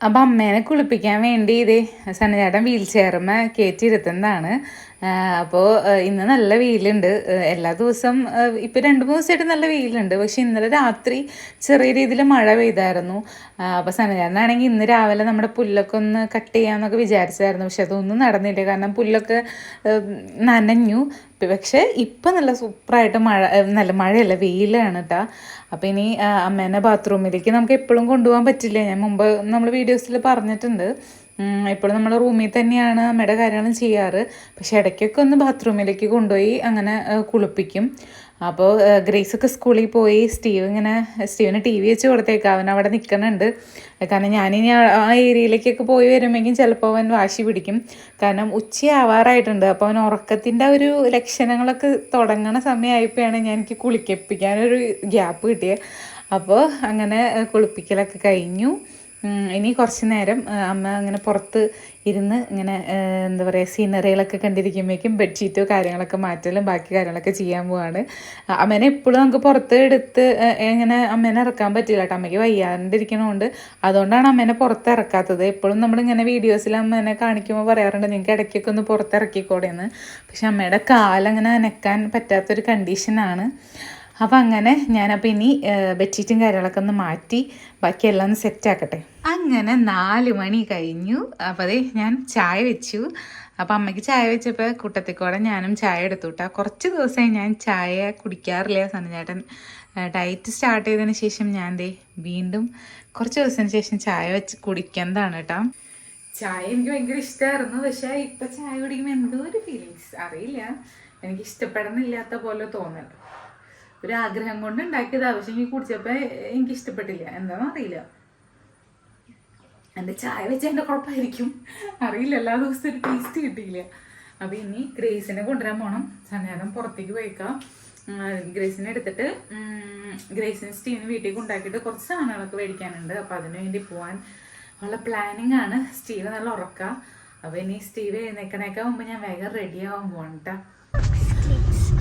അപ്പം അമ്മേനെ കുളിപ്പിക്കാൻ വേണ്ടി ഇത് സന്നചേട്ടൻ വീൽ ചെയറുമ്മ കയറ്റിയിരുത്തുന്നതാണ് അപ്പോൾ ഇന്ന് നല്ല വെയിലുണ്ട്. എല്ലാ ദിവസം ഇപ്പോൾ രണ്ട് മൂന്ന് ദിവസമായിട്ട് നല്ല വെയിലുണ്ട്. പക്ഷേ ഇന്നലെ രാത്രി ചെറിയ രീതിയിൽ മഴ പെയ്തായിരുന്നു. അപ്പോൾ സനചാരനാണെങ്കിൽ ഇന്ന് രാവിലെ നമ്മുടെ പുല്ലൊക്കെ ഒന്ന് കട്ട് ചെയ്യാമെന്നൊക്കെ വിചാരിച്ചായിരുന്നു പക്ഷെ അതൊന്നും നടന്നില്ല. കാരണം പുല്ലൊക്കെ നനഞ്ഞു. പക്ഷേ ഇപ്പം നല്ല സൂപ്പറായിട്ട് മഴ നല്ല മഴയല്ല വെയിലാണ് കേട്ടോ അപ്പം ഇനി അമ്മേനെ ബാത്റൂമിലേക്ക് നമുക്ക് എപ്പോഴും കൊണ്ടുപോകാൻ പറ്റില്ല? ഞാൻ മുമ്പ് നമ്മൾ വീഡിയോസിൽ പറഞ്ഞിട്ടുണ്ട്. എപ്പോഴും നമ്മൾ റൂമിൽ തന്നെയാണ് അമ്മയുടെ കാര്യങ്ങളും ചെയ്യാറ്. പക്ഷെ ഇടയ്ക്കൊക്കെ ഒന്ന് ബാത്റൂമിലേക്ക് കൊണ്ടുപോയി അങ്ങനെ കുളിപ്പിക്കും. അപ്പോൾ ഗ്രേസൊക്കെ സ്കൂളിൽ പോയി. സ്റ്റീവ് ഇങ്ങനെ സ്റ്റീവിന് ടി വി വെച്ച് കൊടുത്തേക്കാം. അവൻ അവിടെ നിൽക്കുന്നുണ്ട്. കാരണം ഞാനിനി ആ- ഏരിയയിലേക്കൊക്കെ പോയി വരുമ്പോഴേക്കും ചിലപ്പോൾ അവൻ വാശി പിടിക്കും. കാരണം ഉച്ചയാവാറായിട്ടുണ്ട്. അപ്പോൾ അവൻ ഉറക്കത്തിന്റെ ഒരു ലക്ഷണങ്ങളൊക്കെ തുടങ്ങണ സമയമായപ്പോഴാണ് ഞാൻ എനിക്ക് കുളിക്കപ്പിക്കാനൊരു ഗ്യാപ്പ് കിട്ടിയത്. അപ്പോൾ അങ്ങനെ കുളിപ്പിക്കലൊക്കെ കഴിഞ്ഞു. ഇനി കുറച്ച് നേരം അമ്മ അങ്ങനെ പുറത്ത് ഇരുന്ന് ഇങ്ങനെ എന്താ പറയുക സീനറികളൊക്കെ കണ്ടിരിക്കുമ്പോഴേക്കും ബെഡ്ഷീറ്റോ കാര്യങ്ങളൊക്കെ മാറ്റലും ബാക്കി കാര്യങ്ങളൊക്കെ ചെയ്യാൻ പോവാണ്. അമ്മേനെ എപ്പോഴും നമുക്ക് പുറത്ത് എടുത്ത് ഇങ്ങനെ അമ്മേനെ ഇറക്കാൻ പറ്റില്ല കേട്ടോ. അമ്മയ്ക്ക് വയ്യാണ്ടിരിക്കണോണ്ട്. അതുകൊണ്ടാണ് അമ്മേനെ പുറത്ത് ഇറക്കാത്തത്. എപ്പോഴും നമ്മളിങ്ങനെ വീഡിയോസിൽ അമ്മേനെ കാണിക്കുമ്പോൾ പറയാറുണ്ട് നിങ്ങൾക്ക് ഇടയ്ക്കൊക്കെ ഒന്ന് പുറത്തിറക്കിക്കോടെ എന്ന് പക്ഷെ അമ്മയുടെ കാലങ്ങനെ അനക്കാൻ പറ്റാത്തൊരു കണ്ടീഷനാണ് അപ്പം അങ്ങനെ ഞാനപ്പോൾ ഇനി ബെഡ്ഷീറ്റും കാര്യങ്ങളൊക്കെ ഒന്ന് മാറ്റി ബാക്കിയെല്ലാം ഒന്ന് സെറ്റാക്കട്ടെ അങ്ങനെ നാല് മണി കഴിഞ്ഞു. അപ്പോൾ അതേ ഞാൻ ചായ വെച്ചു. അപ്പം അമ്മയ്ക്ക് ചായ വെച്ചപ്പോൾ കൂട്ടത്തിക്കൂടെ ഞാനും ചായ എടുത്തു കേട്ടോ കുറച്ച് ദിവസമായി ഞാൻ ചായ കുടിക്കാറില്ല. സനചേട്ടൻ ഡയറ്റ് സ്റ്റാർട്ട് ചെയ്തതിന് ശേഷം ഞാൻ ദേ വീണ്ടും കുറച്ച് ദിവസത്തിന് ശേഷം ചായ വെച്ച് കുടിക്കുന്നതാണ് കേട്ടോ ചായ എനിക്ക് ഭയങ്കര ഇഷ്ടമായിരുന്നു പക്ഷേ ഇപ്പം ചായ കുടിക്കുമ്പോൾ എന്തോ ഒരു ഫീലിങ്സ് അറിയില്ല. എനിക്ക് ഇഷ്ടപ്പെടുന്നില്ലാത്ത പോലെ തോന്നൽ ഒരു ആഗ്രഹം കൊണ്ട് ഉണ്ടാക്കിയതാ. പക്ഷെ എനിക്ക് കുടിച്ചപ്പോൾ എനിക്ക് ഇഷ്ടപ്പെട്ടില്ല. എന്താണെന്ന് അറിയില്ല. എന്റെ ചായ വെച്ചതിന്റെ കുഴപ്പമായിരിക്കും അറിയില്ല. എല്ലാ ദിവസവും ഒരു ടേസ്റ്റ് കിട്ടിയില്ല. അപ്പോൾ ഇനി ഗ്രേസിനെ കൊണ്ടുവരാൻ പോകണം സന്നേരം പുറത്തേക്ക് പോയിക്കാം. ഗ്രേസിനെ എടുത്തിട്ട് ഗ്രേസിന് സ്റ്റീവിന് വീട്ടിൽ കൊണ്ടാക്കിയിട്ട് കുറച്ച് സാധനങ്ങളൊക്കെ മേടിക്കാനുണ്ട്. അപ്പോൾ അതിനു വേണ്ടി പോവാൻ നല്ല പ്ലാനിങ് ആണ്. സ്റ്റീവ് നല്ല ഉറക്ക. അപ്പോൾ ഇനി സ്റ്റീവ് എഴുന്നേക്കണേക്കാൾ മുമ്പ് ഞാൻ വേഗം റെഡി ആവാൻ പോകണം കേട്ടോ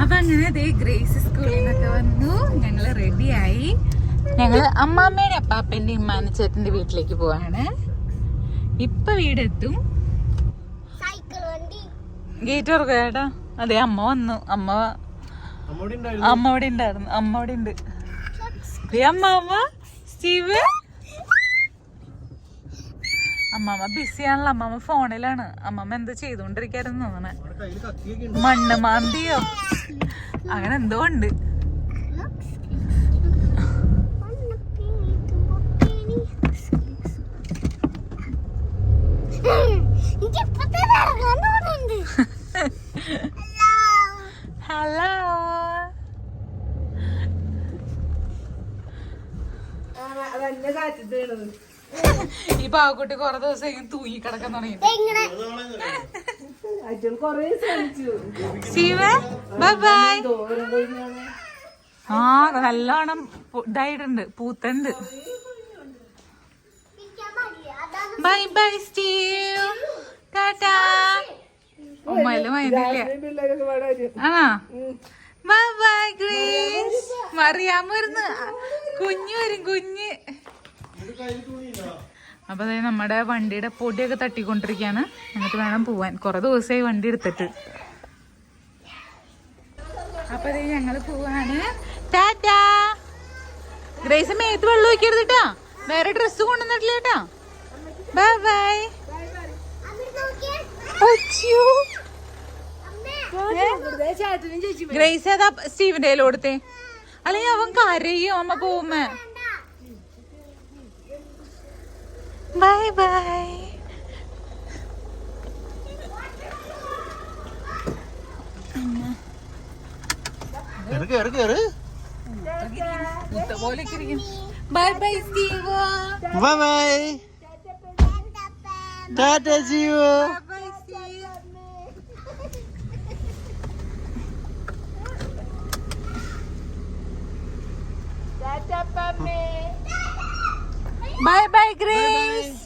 അപ്പൊ അങ്ങനെ ദേ ഗ്രേസ് സ്കൂളിൽ നിന്നൊക്കെ വന്നു. ഞങ്ങൾ റെഡിയായി. ഞങ്ങൾ അമ്മാമ്മയുടെ അപ്പാപ്പന്റെ ഇമ്മാന ചേട്ടന്റെ വീട്ടിലേക്ക് പോവാണ്. ഇപ്പൊ വീടെത്തും. ഗേറ്റ് തുറക്കുക ചേട്ടാ അതെ അമ്മ വന്നു. അമ്മ അമ്മ അവിടെ ഉണ്ടായിരുന്നു അമ്മ അവിടെ ഉണ്ട് അമ്മ അമ്മ. സ്റ്റീവ്? അമ്മാമ്മ ബിസിയാണല്ലോ അമ്മാമ്മ ഫോണിലാണ്. അമ്മാമ്മ എന്ത് ചെയ്തോണ്ടിരിക്കായിരുന്നു തോന്നണേ. മണ്ണ് മാന്തിയോ? അങ്ങനെ എന്തോ ഉണ്ട്. ഹലോ ഈ പാവക്കുട്ടി കൊറേ ദിവസം തൂങ്ങി കിടക്കാൻ തുടങ്ങി. ശിവ ബൈ ബൈ ആ നല്ലോണം ഇതായിട്ടുണ്ട് പൂത്തുണ്ട്. ബൈ ബൈ സ്റ്റീവ് ടാറ്റാ ഉമ്മയിൽ മൈനില്ല ആണോ? ബൈ ബൈ ഗ്രീസ് മറിയാൻ വരുന്നു. കുഞ്ഞ് വരും കുഞ്ഞ്. അപ്പൊ അതായത് നമ്മുടെ വണ്ടിയുടെ പൊടിയൊക്കെ തട്ടിക്കൊണ്ടിരിക്കുകയാണ് എന്നിട്ട് വേണം പോവാൻ. കുറെ ദിവസമായി വണ്ടി എടുത്തിട്ട്. അപ്പൊ അതായത് ഞങ്ങൾ പോവാണ്. ടാറ്റാ! ഗ്രേസ് മേത്ത് വെള്ളം ഒഴിക്കരുത് കേട്ടാ വേറെ ഡ്രസ്സ് കൊണ്ടുവന്നിട്ടില്ല കേട്ടാ ബൈ ബൈ. ഗ്രേസ് ഏതാ സ്റ്റീവിന്റെ കയ്യിൽ കൊടുത്തേ അല്ലെങ്കിൽ അവൻ കരയും അമ്മ പോകുമ്പോ? Bye bye bye bye Steve Bye bye. Tata Jiwo. Bye Steve bye bye Grace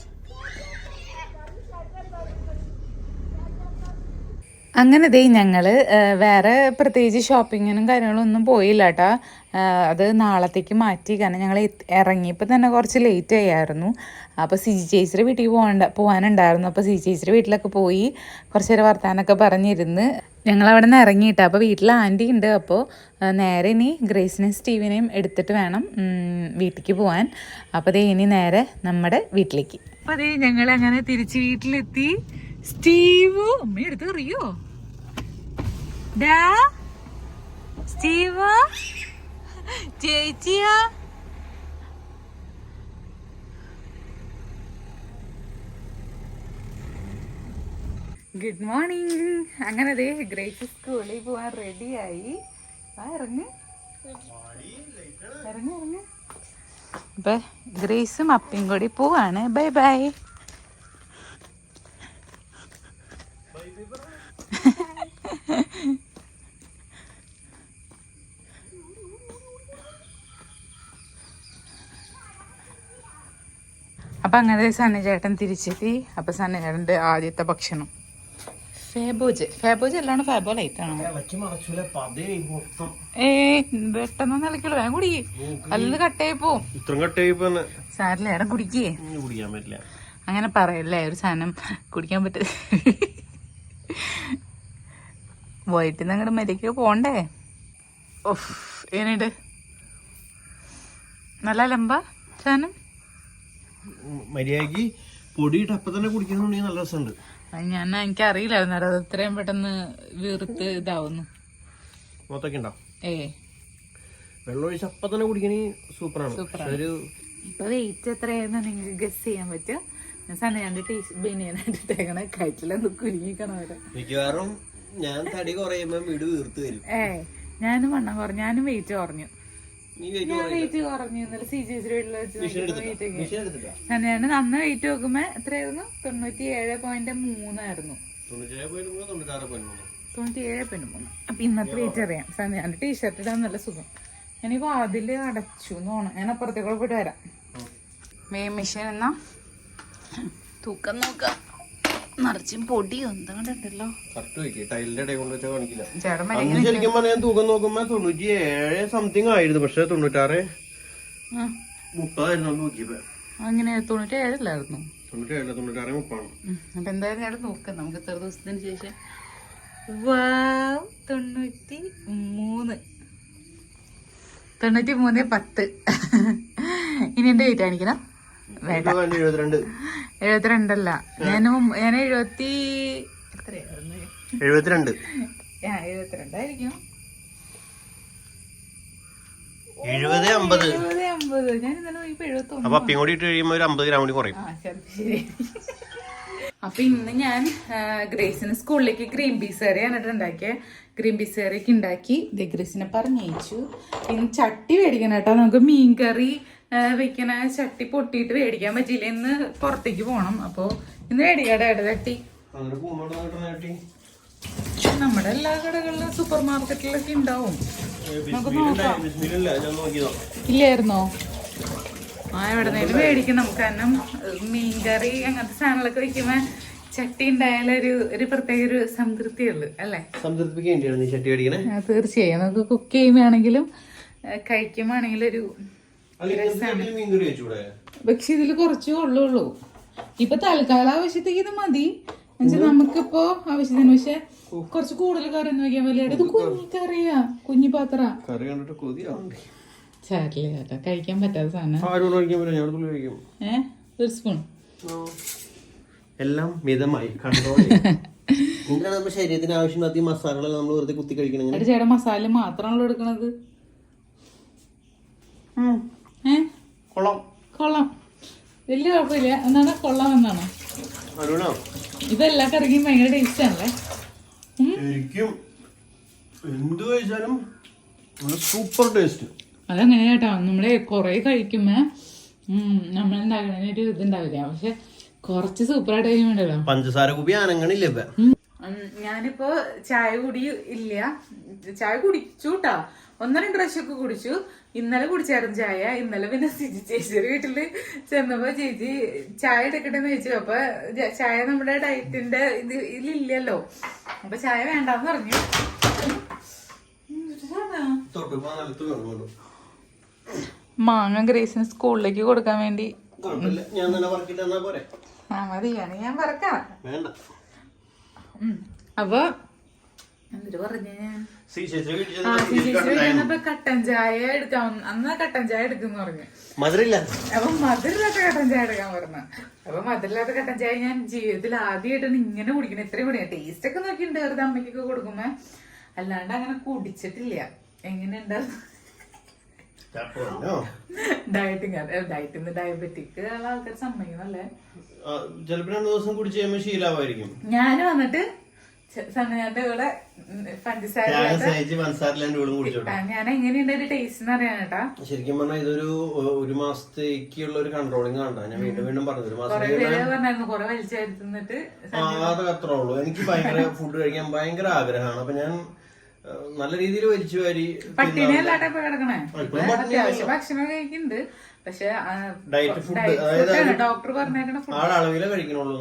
അങ്ങനെ ദേ ഞങ്ങൾ വേറെ പ്രത്യേകിച്ച് ഷോപ്പിങ്ങിനും കാര്യങ്ങളും ഒന്നും പോയില്ല കേട്ടോ അത് നാളത്തേക്ക് മാറ്റി. കാരണം ഞങ്ങൾ ഇറങ്ങിയപ്പോൾ തന്നെ കുറച്ച് ലേറ്റ് ആയിരുന്നു. അപ്പോൾ സി ജി ചേച്ചിയുടെ വീട്ടിൽ പോകണ്ട പോകാനുണ്ടായിരുന്നു അപ്പോൾ സി ജി ചേച്ചിയുടെ വീട്ടിലൊക്കെ പോയി കുറച്ച് നേരം വർത്താനൊക്കെ പറഞ്ഞിരുന്ന്. ഞങ്ങൾ അവിടെ നിന്ന് ഇറങ്ങിയിട്ട്. അപ്പോൾ വീട്ടിൽ ആന്റി ഉണ്ട്. അപ്പോൾ നേരെ ഇനി ഗ്രേസിനെയും സ്റ്റീവിനെയും എടുത്തിട്ട് വേണം വീട്ടിലേക്ക് പോകാൻ അപ്പോൾ അതേ ഇനി നേരെ നമ്മുടെ വീട്ടിലേക്ക്. അപ്പോൾ അതേ ഞങ്ങൾ അങ്ങനെ തിരിച്ച് വീട്ടിലെത്തി. സ്റ്റീവ് അമ്മ എടുത്ത് അറിയോ ഡാ സ്റ്റീവ് ചേച്ചിയാ? Good morning. അങ്ങനെ ദേ ഗ്രേസ് സ്കൂളിൽ പോവാൻ റെഡിയായി. ആ ഇറങ്ങ്. ഇറങ്ങ് ഇറങ്ങ്. അപ്പൊ ഗ്രേസും അപ്പിയും കൂടി പോവാണ്. Bye bye. അപ്പൊ അങ്ങനെ സണ്ണി ചേട്ടൻ തിരിച്ചെത്തി. അപ്പം സണ്ണി ചേട്ടന്റെ ആദ്യത്തെ ഭക്ഷണം. ഫേബോജ്. ഫേബോജ് അല്ലാണ്ട് ഫേബോ ലൈറ്റ് ആണോ? ഏ പെട്ടെന്ന് നിലക്കുള്ളൂ ഞാൻ കുടിക്കേ. അല്ലത് കട്ടായി പോവും സാരില്ല ഏടം കുടിക്കേ. ഇനി കുടിക്കാൻ പറ്റില്ല. അങ്ങനെ പറയല്ലേ ഒരു സാധനം കുടിക്കാൻ പറ്റ പോയിട്ട് അങ്ങോട്ട് മരിക്കോ പോണ്ടേ? ഓഫ് ഏനുണ്ട് നല്ല ലംബ സാധനം? മര്യാദയ്ക്ക് പൊടിയിട്ട് അപ്പൊ തന്നെ കുടിക്കുന്നുണ്ടെങ്കിൽ നല്ല രസമുണ്ട്. ഞാൻ എനിക്ക് അറിയില്ലായിരുന്നു അത് ഇത്രയും പെട്ടെന്ന് വീർത്ത് ഇതാവുന്നു. മൊത്തൊക്കെ ഉണ്ടാവും ഏ. വെള്ളം ഒഴിച്ച് അപ്പൊ തന്നെ കുടിക്കണി സൂപ്പറാണ്. ഒരു ഇപ്പൊ വെയിറ്റ് എത്രയായിരുന്നു നിങ്ങൾക്ക് ഗസ് ചെയ്യാൻ പറ്റും. ഞാൻ സണ്ണ രണ്ട് ടീ ബനിയൻ ഇട്ടേക്കണ. കഴിച്ചില്ലെന്ന് കുരുങ്ങിക്കണ വരെ മിക്കവാറും ഞാൻ തടി കുറയുമ്പോ വീട് വീർത്ത് വരും. ഏ. ഞാനും വണ്ണം കുറഞ്ഞു. ഞാനും വെയിറ്റ് കുറഞ്ഞു. ഞാൻ അന്ന് വെയിറ്റ് നോക്കുമ്പോ എത്രയായിരുന്നു? തൊണ്ണൂറ്റി ഏഴ് പോയിന്റ് മൂന്നായിരുന്നു തൊണ്ണൂറ്റി ഏഴ് പോയിന്റ് മൂന്ന്. അപ്പൊ ഇന്നത്തെ വെയിറ്റ് അറിയാം. സമയം ടീഷർട്ട് ഇടാൻ നല്ല സുഖം. ഞാനിപ്പോ അതിൽ വാതിൽ അടച്ചു നോണം ഞാൻ അപ്പുറത്തേക്കൂടെ പോയിട്ട് വരാം. വേ മെഷീൻ എന്നാ? തൂക്കം നോക്കാം. നിറച്ചും പൊടി. ശരിക്കും പറഞ്ഞാൽ തൂക്കം നോക്കുമ്പോ തൊണ്ണൂറ്റി ഏഴ് സംതിങ് ആയിരുന്നു. പക്ഷെ തൊണ്ണൂറ്റാറ് മുപ്പതായിരുന്നു അന്ന് നോക്കിയപ്പോ. അങ്ങനെ തൊണ്ണൂറ്റി തൊണ്ണൂറ്റേഴ് തൊണ്ണൂറ്റാറ് മുപ്പാണ്. അപ്പൊ എന്തായാലും ഞാൻ നോക്കാം. നമുക്ക് ഇത്ര ദിവസത്തിന് ശേഷം. വാവ് തൊണ്ണൂറ്റി മൂന്ന് തൊണ്ണൂറ്റി മൂന്ന് പത്ത്. ഇനി എന്റെ വെയിറ്റ് കാണിക്കണം? വേണ്ട. എഴുപത്തിരണ്ടല്ല. ഞാൻ ഞാൻ എഴുപത്തി എഴുപത്തിരണ്ട്. എഴുപത്തിരണ്ടായിരിക്കും എഴുപത് അമ്പത്. അപ്പൊ അപ്പിയും കൂടി ഇട്ട് കഴിയുമ്പോ ഒരു അമ്പത് ഗ്രാം കൂടി കുറയും. അപ്പൊ ഇന്ന് ഞാൻ ഗ്രേസിന് സ്കൂളിലേക്ക് ഗ്രീൻ പീസ് കറിയാണ് ഉണ്ടാക്കിയത് ഗ്രീൻ പീസ് കറിയൊക്കെ ഉണ്ടാക്കി. ഗ്രേസിനെ പറഞ്ഞയച്ചു. ഇനി ചട്ടി മേടിക്കണം കേട്ടോ. നമുക്ക് മീൻ കറി വെക്കണ ചട്ടി പൊട്ടിയിട്ട് മേടിക്കാൻ പറ്റിയില്ല. ഇന്ന് പുറത്തേക്ക് പോകണം അപ്പോൾ ഇന്ന് മേടിക്കാടെ ചട്ടി. നമ്മുടെ എല്ലാ കടകളിലും സൂപ്പർ മാർക്കറ്റിലൊക്കെ ഉണ്ടാവും നമുക്ക് ഇല്ലായിരുന്നോ? ആ എവിടെ മേടിക്കും നമുക്ക് കാരണം മീൻകറി അങ്ങനത്തെ സാധനങ്ങളൊക്കെ വെക്കുമ്പോ ചട്ടി ഉണ്ടായാലൊരു ഒരു പ്രത്യേക ഒരു സംതൃപ്തിയുള്ളു അല്ലേ? സംതൃപ്തിക്കേണ്ടിയാണ് നീ ചട്ടി തീർച്ചയായും. നമുക്ക് കുക്ക് ചെയ്യുമ്പോഴാണെങ്കിലും കഴിക്കുമ്പോഴാണെങ്കിലും ഒരു പക്ഷെ ഇതിൽ കുറച്ചേ കൊള്ളുള്ളൂ ഇപ്പൊ തൽക്കാല ആവശ്യത്തേക്ക് ഇത് മതി എന്നുവെച്ചാൽ നമുക്കിപ്പോ ആവശ്യത്തിന് പക്ഷെ കുറച്ച് കൂടുതൽ കറി ഒന്നും വെക്കാൻ വലിയ ഇത് കുഞ്ഞി കറിയാ കുഞ്ഞി പാത്ര. കറി കണ്ടിട്ട് ചാരില്ല കഴിക്കാൻ പറ്റാത്ത സാധനം. ഏഹ് ഒരു സ്പൂൺ. എല്ലാം മിതമായി കൺട്രോൾ എന്തിനാണ് നമ്മുടെ ശരീരത്തിന് ആവശ്യമില്ലാത്ത ഈ നമ്മൾ വെറുതെ കുത്തി കഴിക്കണം ചേട്ടാ മസാല മാത്രമാണല്ലോ എടുക്കണത്. ഏ? കൊള്ളാം. കൊള്ളാം. വലിയ കുഴപ്പമില്ല. എന്നാണ് കൊള്ളാം എന്നാണ്. അരുണോ? ഇതെല്ലാ കറിക്കും ഭയങ്കര ടേസ്റ്റ് ആണല്ലേ? ശരിക്കും എന്ത് കഴിച്ചാലും സൂപ്പർ ടേസ്റ്റ് അതങ്ങനെ കേട്ടോ. നമ്മൾ കൊറേ കഴിക്കുമ്പോ നമ്മൾ ഉണ്ടാക്കണതിന് ഒരു ഇതുണ്ടാവില്ല? പക്ഷെ കുറച്ച് സൂപ്പറായിട്ട് കഴിയുമ്പോണ്ടല്ലോ പഞ്ചസാര കുപ്പി അനങ്ങണില്ല ഇപ്പൊ. ഞാനിപ്പോ ചായ കുടി ഇല്ല. ചായ കുടിച്ചു കേട്ടോ ഒന്ന് രണ്ട് പ്രാവശ്യമൊക്കെ കുടിച്ചു. ഇന്നലെ കുടിച്ചായിരുന്നു ചായ ഇന്നലെ പിന്നെ സിജി ചേച്ചിയുടെ വീട്ടിൽ ചെന്നപ്പോ ചേച്ചി ചായ എടുക്കട്ടെന്ന് ചോദിച്ചു. അപ്പൊ ചായ നമ്മുടെ ഡയറ്റിന്റെ ഇത് ഇതിലില്ലല്ലോ. അപ്പൊ ചായ വേണ്ടെന്ന് പറഞ്ഞു. മാങ്ങ ഗ്രേസിന് സ്കൂളിലേക്ക് കൊടുക്കാൻ വേണ്ടി. ഞാൻ ആ പറക്കാം. അപ്പൊ പറഞ്ഞ ഞാൻ. ചെന്നപ്പോ കട്ടൻ ചായ എടുക്കാം അന്ന് കട്ടൻ ചായ എടുക്കുന്നു പറഞ്ഞു. മധുരമില്ല അപ്പൊ മധുരില്ലാത്ത കട്ടൻ ചായ എടുക്കാൻ പറഞ്ഞു. അപ്പൊ കട്ടൻ ചായ ഞാൻ ജീവിതത്തിൽ ആദ്യമായിട്ടാണ് ഇങ്ങനെ കുടിക്കുന്നത് ഇത്രയും കുടിക്കണം ടേസ്റ്റ് ഒക്കെ നോക്കിയിട്ടുണ്ട് വെറുതെ അമ്മയ്ക്കൊക്കെ കൊടുക്കുമ്പോ. അല്ലാണ്ട് അങ്ങനെ കുടിച്ചിട്ടില്ല. ഡയറ്റിങ് ഡയറ്റിന്ന് ഡയബറ്റിക് ആൾക്കാർ സമ്മതിക്കുന്നല്ലേ ചിലപ്പോ രണ്ടു ദിവസം കുടിച്ച് കഴിയുമ്പോ ശീലാവായിരിക്കും ഞാൻ വന്നിട്ട് സമയത്തെ പഞ്ചസാര ഞാൻ എങ്ങനെയുണ്ട് ഒരു ടേസ്റ്റ് എന്ന് അറിയാനേട്ടാ ശരിക്കും പറഞ്ഞാൽ ഇതൊരു ഒരു മാസത്തേക്കുള്ള ഒരു കൺട്രോളിങ് ആണ് ഞാൻ വീണ്ടും വീണ്ടും പറഞ്ഞു ഒരു മാസം അത്ര ഉള്ളു പറഞ്ഞായിരുന്നു കൊറേ വലിച്ചെടുത്തിട്ട് ആ, അതൊക്കെ ഉള്ളൂ. എനിക്ക് ഭയങ്കര ഫുഡ് കഴിക്കാൻ ഭയങ്കര ആഗ്രഹമാണ്. അപ്പൊ ഞാൻ നല്ല രീതിയിൽ വലിച്ചു വാരി പട്ടിണിയല്ലാട്ടെ കിടക്കണേ? അത്യാവശ്യം ഭക്ഷണം കഴിക്കുന്നുണ്ട്. പക്ഷെ ഡയറ്റ് ഫുഡ് അതായത് ഡോക്ടർ പറഞ്ഞേക്കണ ഫുഡ് ആടെ അളവിലെ കഴിക്കണുള്ളൂ.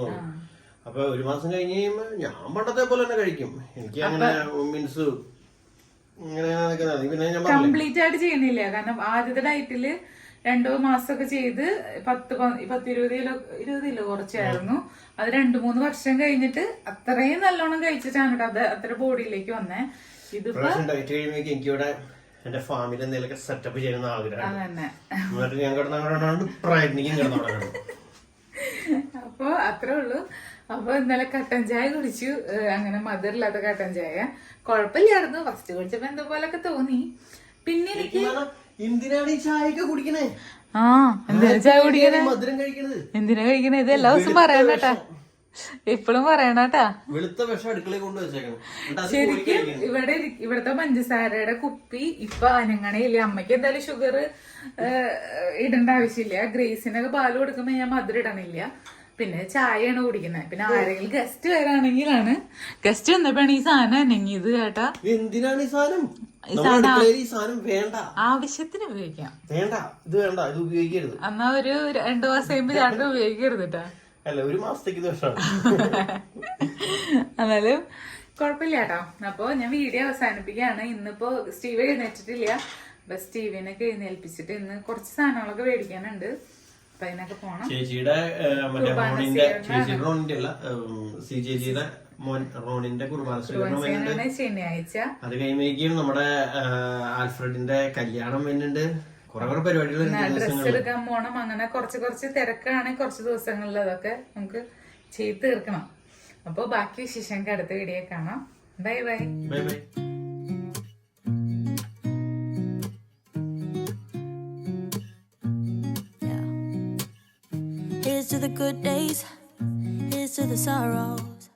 അപ്പൊ ഒരു മാസം കഴിഞ്ഞ് കഴിയുമ്പോ ഞാൻ പണ്ടത്തെ പോലെ തന്നെ കഴിക്കും. എനിക്ക് അങ്ങനെ മീൻസ് കംപ്ലീറ്റ് ആയിട്ട് ചെയ്യുന്നില്ല. കാരണം ആദ്യത്തെ ഡയറ്റിൽ രണ്ടോ മാസമൊക്കെ ചെയ്ത് പത്ത് പത്ത് ഇരുപത് കിലോ ഇരുപത് കിലോ കുറച്ചായിരുന്നു. അത് രണ്ടു മൂന്ന് വർഷം കഴിഞ്ഞിട്ട് അത്രയും നല്ലോണം കഴിച്ചിട്ടാണ് കേട്ടോ അത് അത്ര ബോഡിയിലേക്ക് വന്നേ. ഇതിപ്പോ എനിക്ക് എനിക്കിവിടെ എന്റെ ഫാമിൽ എന്തെങ്കിലുമൊക്കെ സെറ്റപ്പ് ചെയ്യണമെന്ന് ആഗ്രഹം. ഞാൻ കിടന്നു പ്രയത്നിക്കും കിടന്നു അപ്പൊ അത്രേ ഉള്ളൂ. അപ്പൊ ഇന്നലെ കട്ടൻ ചായ കുടിച്ചു. അങ്ങനെ മധുരില്ലാത്ത കട്ടൻ ചായ. കുഴപ്പമില്ലായിരുന്നു. ഫസ്റ്റ് കുടിച്ചപ്പോ എന്തോ പോലൊക്കെ തോന്നി. പിന്നെ എനിക്ക് എന്തിനാണ് ഈ ചായയൊക്കെ കുടിക്കണേ? ആ എന്തിനാ ചായ കുടിക്കണേ? മധുരം കഴിക്കണത്? എന്തിനാ കഴിക്കണേ? ഇത് എല്ലാ ദിവസവും പറയണട്ടാ ഇപ്പോഴും പറയണട്ടാ വെളുത്ത വിഷം അടുക്കളയിൽ കൊണ്ടുവച്ചേക്കണം ശരിക്കും ഇവിടെ ഇവിടത്തെ ഇവിടുത്തെ പഞ്ചസാരയുടെ കുപ്പി ഇപ്പൊ അനങ്ങണയില്ല. അമ്മയ്ക്ക് എന്തായാലും ഷുഗർ ഇടേണ്ട ആവശ്യമില്ല. ഗ്രേസിനൊക്കെ പാൽ കൊടുക്കുമ്പോ ഞാൻ മധുരം ഇടണില്ല. പിന്നെ ചായയാണ് കുടിക്കുന്നത് പിന്നെ ആരെങ്കിലും ഗസ്റ്റ് വരാണെങ്കിലാണ്. ഗസ്റ്റ് വന്നപ്പോഴാണ് ഈ സാധനം അനങ്ങിയത് കേട്ടാ. എന്തിനാണ് ഈ സാധനം? ആവശ്യത്തിന് ഉപയോഗിക്കാം. വേണ്ട. ഇത് വേണ്ട. ഇത് ഉപയോഗിക്കരുത്. എന്നാ ഒരു രണ്ടു മാസം കഴിയുമ്പോ ചേട്ടൻ ഉപയോഗിക്കരുത് അല്ല ഒരു മാസത്തേക്ക് എന്നാലും കുഴപ്പമില്ല കേട്ടോ. അപ്പൊ ഞാൻ വീഡിയോ അവസാനിപ്പിക്കുകയാണ്. ഇന്നിപ്പോ സ്റ്റീവ് എഴുന്നേറ്റിട്ടില്ല. അപ്പൊ സ്റ്റീവിനൊക്കെ എഴുന്നേൽപ്പിച്ചിട്ട് ഇന്ന് കുറച്ച് സാധനങ്ങളൊക്കെ മേടിക്കാനുണ്ട്. ചേച്ചിയുടെ മറ്റേ റോണിന്റെ ചേച്ചിയുടെ റോണിന്റെ അല്ല സി ചേച്ചിയുടെ മോൻ റോണിന്റെ കുർബാന സ്വീകരണം വരുന്നുണ്ട്. അത് കഴിയുമ്പോഴേക്കും നമ്മുടെ ആൽഫ്രഡിന്റെ കല്യാണം വരുന്നുണ്ട്. കുറെ കുറെ പരിപാടികൾ ഡ്രസ് എടുക്കാൻ പോണം. അങ്ങനെ കുറച്ച് കുറച്ച് തിരക്കാണ് കുറച്ച് ദിവസങ്ങളിൽ അതൊക്കെ നമുക്ക് ചെയ്ത് തീർക്കണം. അപ്പൊ ബാക്കി വിശേഷങ്ങൾക്ക് അടുത്ത വീഡിയോ കാണാം. Bye bye. Bye bye. The good days, here's to the sorrows.